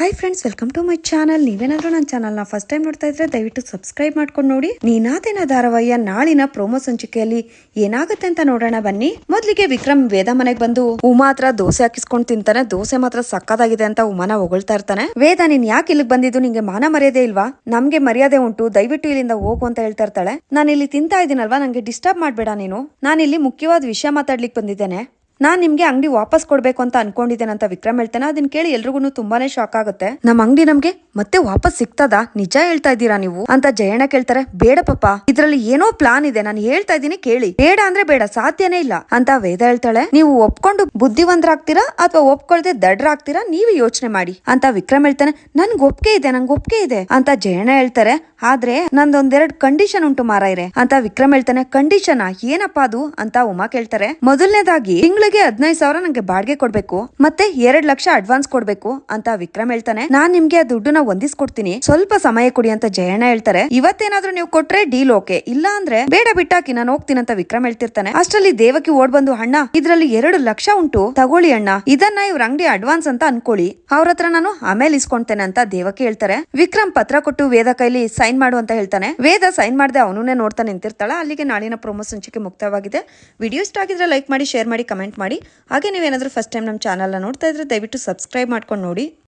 Hi friends welcome to my channel ನೀವೇನಾದ್ರೂ ನನ್ನ ಚಾನಲ್ನ ಫಸ್ಟ್ ಟೈಮ್ ನೋಡ್ತಾ ಇದ್ರೆ ದಯವಿಟ್ಟು ಸಬ್ಸ್ಕ್ರೈಬ್ ಮಾಡ್ಕೊಂಡು ನೋಡಿ. ನೀನಾದೇನ ಧಾರಾವಾಹಿಯ ನಾಳಿನ ಪ್ರೋಮೋ ಸಂಚಿಕೆಯಲ್ಲಿ ಏನಾಗುತ್ತೆ ಅಂತ ನೋಡೋಣ ಬನ್ನಿ. ಮೊದ್ಲಿಗೆ ವಿಕ್ರಮ್ ವೇದ ಮನೆಗೆ ಬಂದು, ಉಮಾ ಹತ್ರ ದೋಸೆ ಹಾಕಿಸ್ಕೊಂಡು ತಿಂತಾನೆ, ದೋಸೆ ಮಾತ್ರ ಸಕ್ಕದಾಗಿದೆ ಅಂತ ಉಮಾನ ಹೊಗಳ್ತಾ ಇರ್ತಾನೆ. ವೇದ, ನೀನ್ ಯಾಕೆ ಇಲ್ಲಿಗೆ ಬಂದಿದ್ದು? ನಿಂಗೆ ಮಾನ ಮರ್ಯಾದೆ ಇಲ್ವಾ? ನಮ್ಗೆ ಮರ್ಯಾದೆ ಉಂಟು, ದಯವಿಟ್ಟು ಇಲ್ಲಿಂದ ಹೋಗು ಅಂತ ಹೇಳ್ತಾ ಇರ್ತಾಳೆ. ನಾನು ಇಲ್ಲಿ ತಿಂತಾ ಇದ್ದೀನಲ್ವಾ? ನಂಗೆ ಡಿಸ್ಟರ್ಬ್ ಮಾಡ್ಬೇಡ ನೀನು. ನಾನು ಇಲ್ಲಿ ಮುಖ್ಯವಾದ ವಿಷಯ ಮಾತಾಡ್ಲಿಕ್ಕೆ ಬಂದಿದ್ದೇನೆ. ನಾನ್ ನಿಮಗೆ ಅಂಗಡಿ ವಾಪಸ್ ಕೊಡಬೇಕು ಅಂತ ಅನ್ಕೊಂಡಿದ್ದೇನೆ ಅಂತ ವಿಕ್ರಮ್ ಹೇಳ್ತಾನೆ ಅದನ್ನ ಕೇಳಿ ಎಲ್ರಿಗೂ ತುಂಬಾನೇ ಶಾಕ್ ಆಗುತ್ತೆ. ನಮ್ಮ ಅಂಗಡಿ ನಮ್ಗೆ ಮತ್ತೆ ವಾಪಸ್ ಸಿಗ್ತದಾ? ನಿಜ ಹೇಳ್ತಾ ಇದ್ದೀರಾ ನೀವು? ಅಂತ ಜಯಣ್ಣ ಕೇಳ್ತಾರೆ, ಬೇಡ ಪಾಪ, ಇದ್ರಲ್ಲಿ ಏನೋ ಪ್ಲಾನ್ ಇದೆ, ನಾನು ಹೇಳ್ತಾ ಇದ್ದೀನಿ ಕೇಳಿ. ಬೇಡ ಅಂದ್ರೆ ಬೇಡ, ಸಾಧ್ಯನೇ ಇಲ್ಲ ಅಂತ ವೇದ ಹೇಳ್ತಾಳೆ. ನೀವು ಒಪ್ಕೊಂಡು ಬುದ್ಧಿವಂತರಾಗ್ತೀರಾ ಅಥವಾ ಒಪ್ಕೊಳ್ದೆ ದಡ್ರಾಗ್ತೀರಾ? ನೀವೇ ಯೋಚನೆ ಮಾಡಿ ಅಂತ ವಿಕ್ರಮ್ ಹೇಳ್ತಾನೆ, ನನ್ಗೆ ಒಪ್ಗೆ ಇದೆ, ನಂಗೆ ಒಪ್ಗೆ ಇದೆ ಅಂತ ಜಯಣ್ಣ ಹೇಳ್ತಾರೆ. ಆದ್ರೆ ನಂದೊಂದೆರಡು ಕಂಡೀಷನ್ ಉಂಟು ಮಾರಾಯ್ರೆ ಅಂತ ವಿಕ್ರಮ್ ಹೇಳ್ತಾನೆ. ಕಂಡೀಷನ್ ಏನಪ್ಪಾ ಅದು? ಅಂತ ಉಮಾ ಕೇಳ್ತಾರೆ. ಮೊದಲನೇದಾಗಿ, ತಿಂಗಳಿಗೆ ಹದಿನೈದು ಸಾವಿರ ನಂಗೆ ಬಾಡಿಗೆ ಕೊಡ್ಬೇಕು, ಮತ್ತೆ ಎರಡ್ ಲಕ್ಷ ಅಡ್ವಾನ್ಸ್ ಕೊಡ್ಬೇಕು ಅಂತ ವಿಕ್ರಮ್ ಹೇಳ್ತಾನೆ. ನಾನ್ ನಿಮ್ಗೆ ಆ ಹೊಂದಿಸ್ಕೊಡ್ತೀನಿ. ಸ್ವಲ್ಪ ಸಮಯ ಕೊಡಿ ಅಂತ ಜಯಣ್ಣ ಹೇಳ್ತಾರೆ. ಇವತ್ತೇನಾದ್ರೂ ನೀವು ಕೊಟ್ರೆ ಡೀಲ್ ಓಕೆ ಇಲ್ಲ ಅಂದ್ರೆ ಬೇಡ ಬಿಟ್ಟಾಕಿ ನಾನು ಹೋಗ್ತೀನಿ ಅಂತ ವಿಕ್ರಮ್ ಹೇಳ್ತಿರ್ತಾನೆ. ಅಷ್ಟರಲ್ಲಿ ದೇವಕಿ ಓಡ್ ಬಂದು, ಅಣ್ಣ, ಇದ್ರಲ್ಲಿ ಎರಡು ಲಕ್ಷ ಉಂಟು, ತಗೊಳ್ಳಿ ಅಣ್ಣ. ಇದನ್ನ ಇವ್ರ ಅಂಗಡಿ ಅಡ್ವಾನ್ಸ್ ಅಂತ ಅನ್ಕೊಳ್ಳಿ. ಅವ್ರ ಹತ್ರ ನಾನು ಆಮೇಲೆ ಇಸ್ಕೊಂತೇನೆ ಅಂತ ದೇವಕಿ ಹೇಳ್ತಾರೆ. ವಿಕ್ರಮ್ ಪತ್ರ ಕೊಟ್ಟು ವೇದ ಕೈಲಿ ಸೈನ್ ಮಾಡು ಅಂತ ಹೇಳ್ತಾನೆ. ವೇದ ಸೈನ್ ಮಾಡದೆ ಅವನೇ ನೋಡ್ತಾ ನಿಂತಿರ್ತಾಳ. ಅಲ್ಲಿಗೆ ನಾಳಿನ ಪ್ರೊಮೋ ಸಂಚಿಕೆ ಮುಕ್ತವಾಗಿದೆ. ವಿಡಿಯೋ ಇಷ್ಟ ಆಗಿದ್ರೆ ಲೈಕ್ ಮಾಡಿ ಶೇರ್ ಮಾಡಿ ಕಮೆಂಟ್ ಮಾಡಿ. ಹಾಗೆ ನೀವೇನಾದ್ರೂ ಫಸ್ಟ್ ಟೈಮ್ ನಮ್ಮ ಚಾನಲ್ನ ನೋಡ್ತಾ ಇದ್ರೆ ದಯವಿಟ್ಟು ಸಬ್ಸ್ಕ್ರೈಬ್ ಮಾಡ್ಕೊಂಡು ನೋಡಿ.